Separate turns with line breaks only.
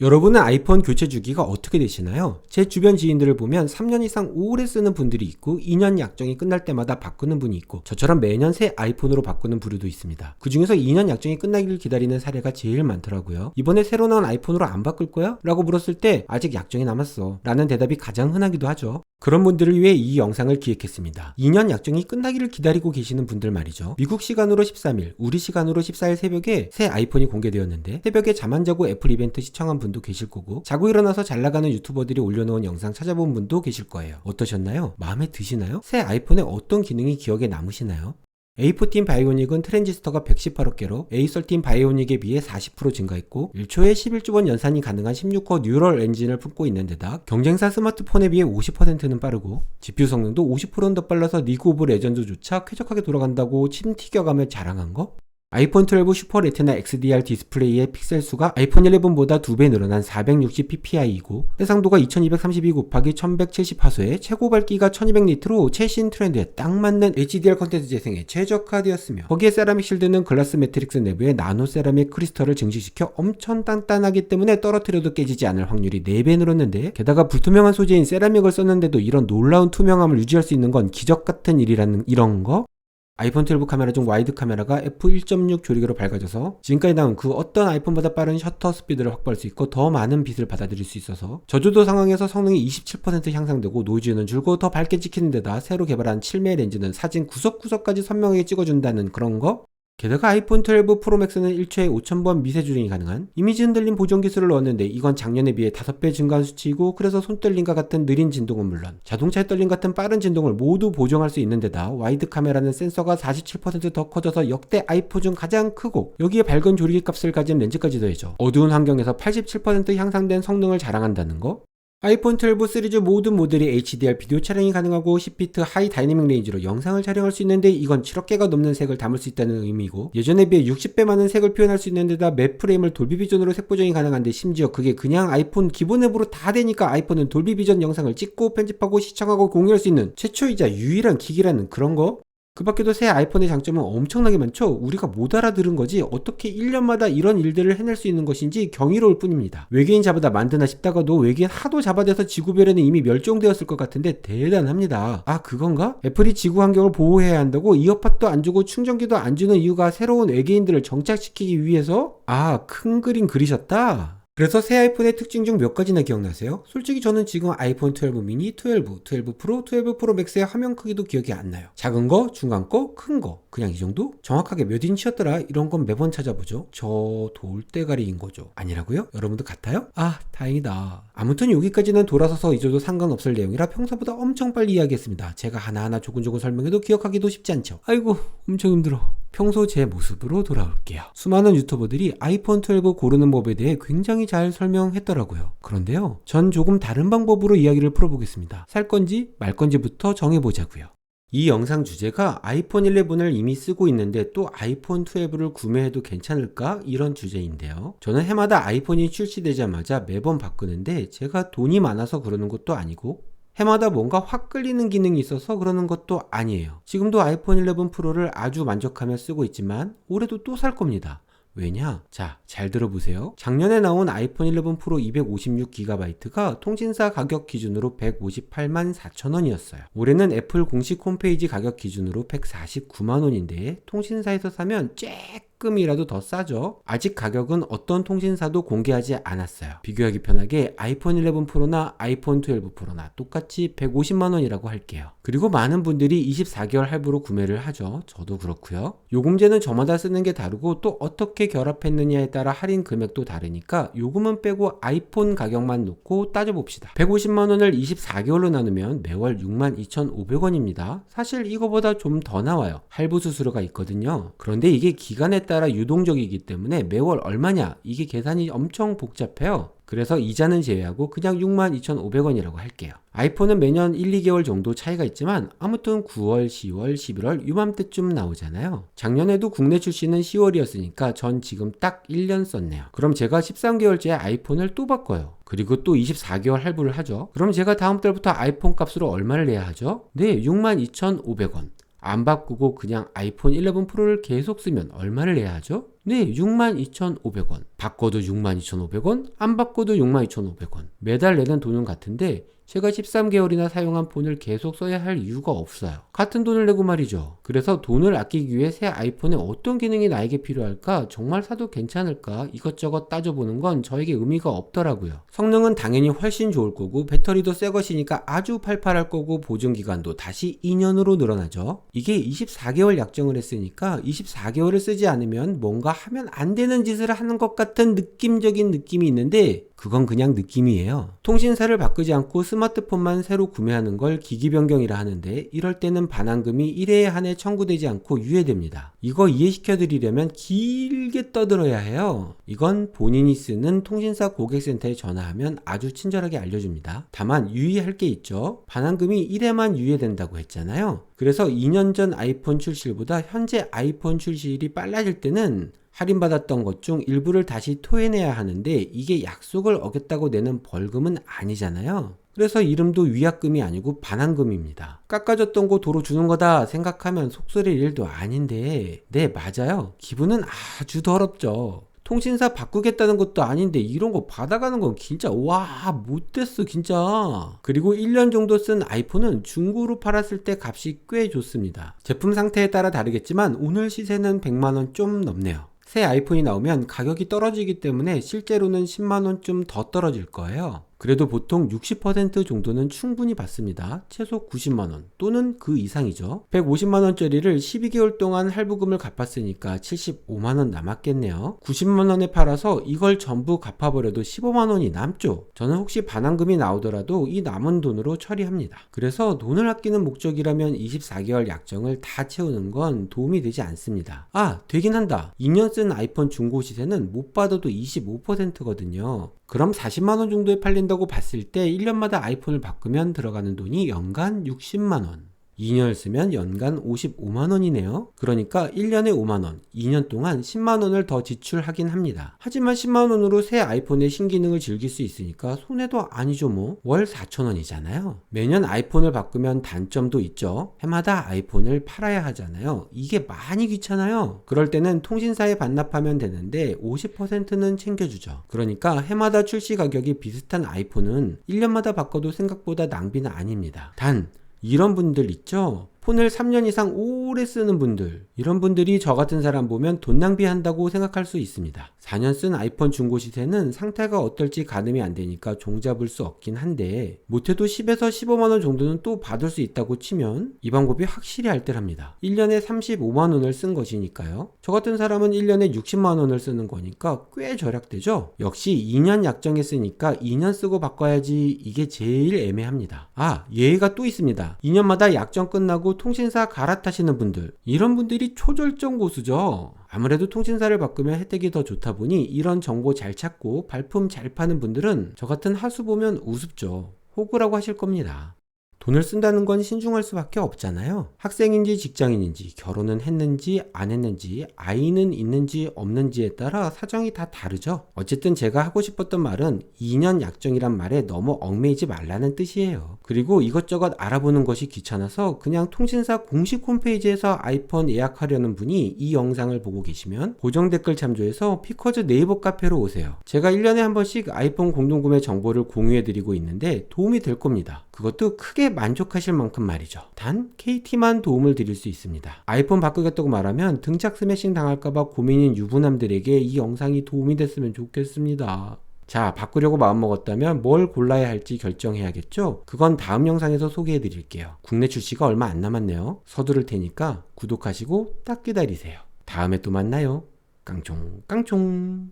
여러분은 아이폰 교체 주기가 어떻게 되시나요? 제 주변 지인들을 보면 3년 이상 오래 쓰는 분들이 있고 2년 약정이 끝날 때마다 바꾸는 분이 있고 저처럼 매년 새 아이폰으로 바꾸는 부류도 있습니다. 그 중에서 2년 약정이 끝나기를 기다리는 사례가 제일 많더라고요. 이번에 새로 나온 아이폰으로 안 바꿀 거야? 라고 물었을 때 아직 약정이 남았어. 라는 대답이 가장 흔하기도 하죠. 그런 분들을 위해 이 영상을 기획했습니다. 2년 약정이 끝나기를 기다리고 계시는 분들 말이죠. 미국 시간으로 13일, 우리 시간으로 14일 새벽에 새 아이폰이 공개되었는데 새벽에 잠 안 자고 애플 이벤트 시청한 분도 계실 거고 자고 일어나서 잘 나가는 유튜버들이 올려놓은 영상 찾아본 분도 계실 거예요. 어떠셨나요? 마음에 드시나요? 새 아이폰에 어떤 기능이 기억에 남으시나요? A14 바이오닉은 트랜지스터가 118억 개로 A13 바이오닉에 비해 40% 증가했고 1초에 11조 원 연산이 가능한 16코 뉴럴 엔진을 품고 있는 데다 경쟁사 스마트폰에 비해 50%는 빠르고 GPU 성능도 50%는 더 빨라서 리그 오브 레전드조차 쾌적하게 돌아간다고 침 튀겨가며 자랑한 거? 아이폰 12 슈퍼 레티나 XDR 디스플레이의 픽셀 수가 아이폰 11보다 2배 늘어난 460 ppi이고 해상도가 2232 곱하기 1170 화소에 최고 밝기가 1200니트로 최신 트렌드에 딱 맞는 HDR 컨텐츠 재생에 최적화되었으며 거기에 세라믹 실드는 글라스 매트릭스 내부에 나노 세라믹 크리스털을 증식시켜 엄청 단단하기 때문에 떨어뜨려도 깨지지 않을 확률이 4배 늘었는데 게다가 불투명한 소재인 세라믹을 썼는데도 이런 놀라운 투명함을 유지할 수 있는 건 기적 같은 일이라는 이런 거? 아이폰 12 카메라 중 와이드 카메라가 f1.6 조리개로 밝아져서 지금까지 나온 그 어떤 아이폰보다 빠른 셔터 스피드를 확보할 수 있고 더 많은 빛을 받아들일 수 있어서 저조도 상황에서 성능이 27% 향상되고 노이즈는 줄고 더 밝게 찍히는 데다 새로 개발한 7매 렌즈는 사진 구석구석까지 선명하게 찍어준다는 그런 거? 게다가 아이폰 12 프로맥스는 1초에 5000번 미세 조정이 가능한 이미지 흔들림 보정 기술을 넣었는데 이건 작년에 비해 5배 증가한 수치이고 그래서 손떨림과 같은 느린 진동은 물론 자동차의 떨림 같은 빠른 진동을 모두 보정할 수 있는 데다 와이드 카메라는 센서가 47%더 커져서 역대 아이폰 중 가장 크고 여기에 밝은 조리개 값을 가진 렌즈까지 더해져 어두운 환경에서 87% 향상된 성능을 자랑한다는 거 아이폰 12 시리즈 모든 모델이 HDR 비디오 촬영이 가능하고 10피트 하이 다이내믹 레인지로 영상을 촬영할 수 있는데 이건 7억 개가 넘는 색을 담을 수 있다는 의미고 예전에 비해 60배 많은 색을 표현할 수 있는 데다 맵 프레임을 돌비 비전으로 색 보정이 가능한데 심지어 그게 그냥 아이폰 기본 앱으로 다 되니까 아이폰은 돌비 비전 영상을 찍고 편집하고 시청하고 공유할 수 있는 최초이자 유일한 기기라는 그런 거 그 밖에도 새 아이폰의 장점은 엄청나게 많죠. 우리가 못 알아들은 거지 어떻게 1년마다 이런 일들을 해낼 수 있는 것인지 경이로울 뿐입니다. 외계인 잡아다 만드나 싶다가도 외계인 하도 잡아대서 지구별에는 이미 멸종되었을 것 같은데 대단합니다. 아 그건가? 애플이 지구 환경을 보호해야 한다고 이어팟도 안 주고 충전기도 안 주는 이유가 새로운 외계인들을 정착시키기 위해서? 아 큰 그림 그리셨다? 그래서 새 아이폰의 특징 중 몇 가지나 기억나세요? 솔직히 저는 지금 아이폰 12 미니, 12, 12 프로, 12 프로 맥스의 화면 크기도 기억이 안 나요. 작은 거, 중간 거, 큰 거. 그냥 이 정도? 정확하게 몇 인치였더라? 이런 건 매번 찾아보죠. 저 돌대가리인 거죠. 아니라고요? 여러분도 같아요? 아, 다행이다. 아무튼 여기까지는 돌아서서 잊어도 상관없을 내용이라 평소보다 엄청 빨리 이야기했습니다. 제가 하나하나 조근조근 설명해도 기억하기도 쉽지 않죠. 아이고, 엄청 힘들어. 평소 제 모습으로 돌아올게요. 수많은 유튜버들이 아이폰 12 고르는 법에 대해 굉장히 잘 설명했더라고요. 그런데요, 전 조금 다른 방법으로 이야기를 풀어보겠습니다. 살 건지 말 건지부터 정해보자고요. 이 영상 주제가 아이폰 11을 이미 쓰고 있는데 또 아이폰 12를 구매해도 괜찮을까? 이런 주제인데요. 저는 해마다 아이폰이 출시되자마자 매번 바꾸는데 제가 돈이 많아서 그러는 것도 아니고 해마다 뭔가 확 끌리는 기능이 있어서 그러는 것도 아니에요. 지금도 아이폰 11 프로를 아주 만족하며 쓰고 있지만 올해도 또 살 겁니다. 왜냐? 자, 잘 들어보세요. 작년에 나온 아이폰 11 프로 256GB가 통신사 가격 기준으로 158만 4천원이었어요. 올해는 애플 공식 홈페이지 가격 기준으로 149만원인데 통신사에서 사면 쬐 끔이라도 더 싸죠. 아직 가격은 어떤 통신사도 공개하지 않았어요. 비교하기 편하게 아이폰 11 프로나 아이폰 12 프로나 똑같이 150만원이라고 할게요. 그리고 많은 분들이 24개월 할부로 구매를 하죠. 저도 그렇고요. 요금제는 저마다 쓰는 게 다르고 또 어떻게 결합했느냐에 따라 할인 금액도 다르니까 요금은 빼고 아이폰 가격만 놓고 따져봅시다. 150만원을 24개월로 나누면 매월 62,500원입니다. 사실 이거보다 좀 더 나와요. 할부 수수료가 있거든요. 그런데 이게 기간에 따라 유동적이기 때문에 매월 얼마냐 이게 계산이 엄청 복잡해요. 그래서 이자는 제외하고 그냥 62,500원이라고 할게요. 아이폰은 매년 1, 2개월 정도 차이가 있지만 아무튼 9월, 10월, 11월 유맘때쯤 나오잖아요. 작년에도 국내 출시는 10월이었으니까 전 지금 딱 1년 썼네요. 그럼 제가 13개월째 아이폰을 또 바꿔요. 그리고 또 24개월 할부를 하죠. 그럼 제가 다음 달부터 아이폰 값으로 얼마를 내야 하죠? 네, 62,500원. 안 바꾸고 그냥 아이폰 11 프로를 계속 쓰면 얼마를 내야 하죠? 네, 62,500원. 바꿔도 62,500원, 안 바꿔도 62,500원. 매달 내는 돈은 같은데 제가 13개월이나 사용한 폰을 계속 써야 할 이유가 없어요. 같은 돈을 내고 말이죠. 그래서 돈을 아끼기 위해 새 아이폰에 어떤 기능이 나에게 필요할까, 정말 사도 괜찮을까 이것저것 따져보는 건 저에게 의미가 없더라고요. 성능은 당연히 훨씬 좋을 거고 배터리도 새 것이니까 아주 팔팔할 거고 보증 기간도 다시 2년으로 늘어나죠. 이게 24개월 약정을 했으니까 24개월을 쓰지 않으면 뭔가 하면 안 되는 짓을 하는 것 같은 느낌적인 느낌이 있는데 그건 그냥 느낌이에요. 통신사를 바꾸지 않고 스마트폰만 새로 구매하는 걸 기기 변경이라 하는데 이럴 때는 반환금이 1회에 한해 청구되지 않고 유예됩니다. 이거 이해시켜 드리려면 길게 떠들어야 해요. 이건 본인이 쓰는 통신사 고객센터에 전화하면 아주 친절하게 알려줍니다. 다만 유의할 게 있죠. 반환금이 1회만 유예된다고 했잖아요. 그래서 2년 전 아이폰 출시일보다 현재 아이폰 출시일이 빨라질 때는 할인받았던 것 중 일부를 다시 토해내야 하는데 이게 약속을 어겼다고 내는 벌금은 아니잖아요. 그래서 이름도 위약금이 아니고 반환금입니다. 깎아줬던 거 도로 주는 거다 생각하면 속쓰릴 일도 아닌데 네 맞아요. 기분은 아주 더럽죠. 통신사 바꾸겠다는 것도 아닌데 이런 거 받아가는 건 진짜 와 못됐어 진짜. 그리고 1년 정도 쓴 아이폰은 중고로 팔았을 때 값이 꽤 좋습니다. 제품 상태에 따라 다르겠지만 오늘 시세는 100만원 좀 넘네요. 새 아이폰이 나오면 가격이 떨어지기 때문에 실제로는 10만원쯤 더 떨어질 거예요 그래도 보통 60% 정도는 충분히 받습니다. 최소 90만원 또는 그 이상이죠. 150만원짜리를 12개월 동안 할부금을 갚았으니까 75만원 남았겠네요. 90만원에 팔아서 이걸 전부 갚아버려도 15만원이 남죠. 저는 혹시 반환금이 나오더라도 이 남은 돈으로 처리합니다. 그래서 돈을 아끼는 목적이라면 24개월 약정을 다 채우는 건 도움이 되지 않습니다. 아, 되긴 한다. 2년 쓴 아이폰 중고 시세는 못 받아도 25%거든요. 그럼 40만원 정도에 팔린다 고 봤을 때 1년마다 아이폰을 바꾸면 들어가는 돈이 연간 60만원. 2년을 쓰면 연간 55만원이네요. 그러니까 1년에 5만원, 2년 동안 10만원을 더 지출하긴 합니다. 하지만 10만원으로 새 아이폰의 신기능을 즐길 수 있으니까 손해도 아니죠 뭐. 월 4천원이잖아요. 매년 아이폰을 바꾸면 단점도 있죠. 해마다 아이폰을 팔아야 하잖아요. 이게 많이 귀찮아요. 그럴 때는 통신사에 반납하면 되는데 50%는 챙겨주죠. 그러니까 해마다 출시 가격이 비슷한 아이폰은 1년마다 바꿔도 생각보다 낭비는 아닙니다. 단, 이런 분들 있죠? 폰을 3년 이상 오래 쓰는 분들, 이런 분들이 저 같은 사람 보면 돈 낭비한다고 생각할 수 있습니다. 4년 쓴 아이폰 중고 시세는 상태가 어떨지 가늠이 안 되니까 종잡을 수 없긴 한데, 못해도 10에서 15만원 정도는 또 받을 수 있다고 치면 이 방법이 확실히 알뜰합니다. 1년에 35만원을 쓴 것이니까요. 저 같은 사람은 1년에 60만원을 쓰는 거니까 꽤 절약되죠? 역시 2년 약정했으니까 2년 쓰고 바꿔야지 이게 제일 애매합니다. 아, 예의가 또 있습니다. 2년마다 약정 끝나 고 통신사 갈아타시는 분들 이런 분들이 초절정 고수죠. 아무래도 통신사를 바꾸면 혜택이 더 좋다 보니 이런 정보 잘 찾고 발품 잘 파는 분들은 저 같은 하수 보면 우습죠. 호구라고 하실 겁니다. 돈을 쓴다는 건 신중할 수밖에 없잖아요. 학생인지 직장인인지 결혼은 했는지 안 했는지 아이는 있는지 없는지에 따라 사정이 다 다르죠. 어쨌든 제가 하고 싶었던 말은 2년 약정이란 말에 너무 얽매이지 말라는 뜻이에요. 그리고 이것저것 알아보는 것이 귀찮아서 그냥 통신사 공식 홈페이지에서 아이폰 예약하려는 분이 이 영상을 보고 계시면 고정 댓글 참조해서 피커즈 네이버 카페로 오세요. 제가 1년에 한 번씩 아이폰 공동구매 정보를 공유해 드리고 있는데 도움이 될 겁니다. 그것도 크게 만족하실 만큼 말이죠. 단 KT만 도움을 드릴 수 있습니다. 아이폰 바꾸겠다고 말하면 등짝 스매싱 당할까봐 고민인 유부남들에게 이 영상이 도움이 됐으면 좋겠습니다. 자, 바꾸려고 마음먹었다면 뭘 골라야 할지 결정해야겠죠? 그건 다음 영상에서 소개해 드릴게요. 국내 출시가 얼마 안 남았네요. 서두를 테니까 구독하시고 딱 기다리세요. 다음에 또 만나요. 깡총, 깡총.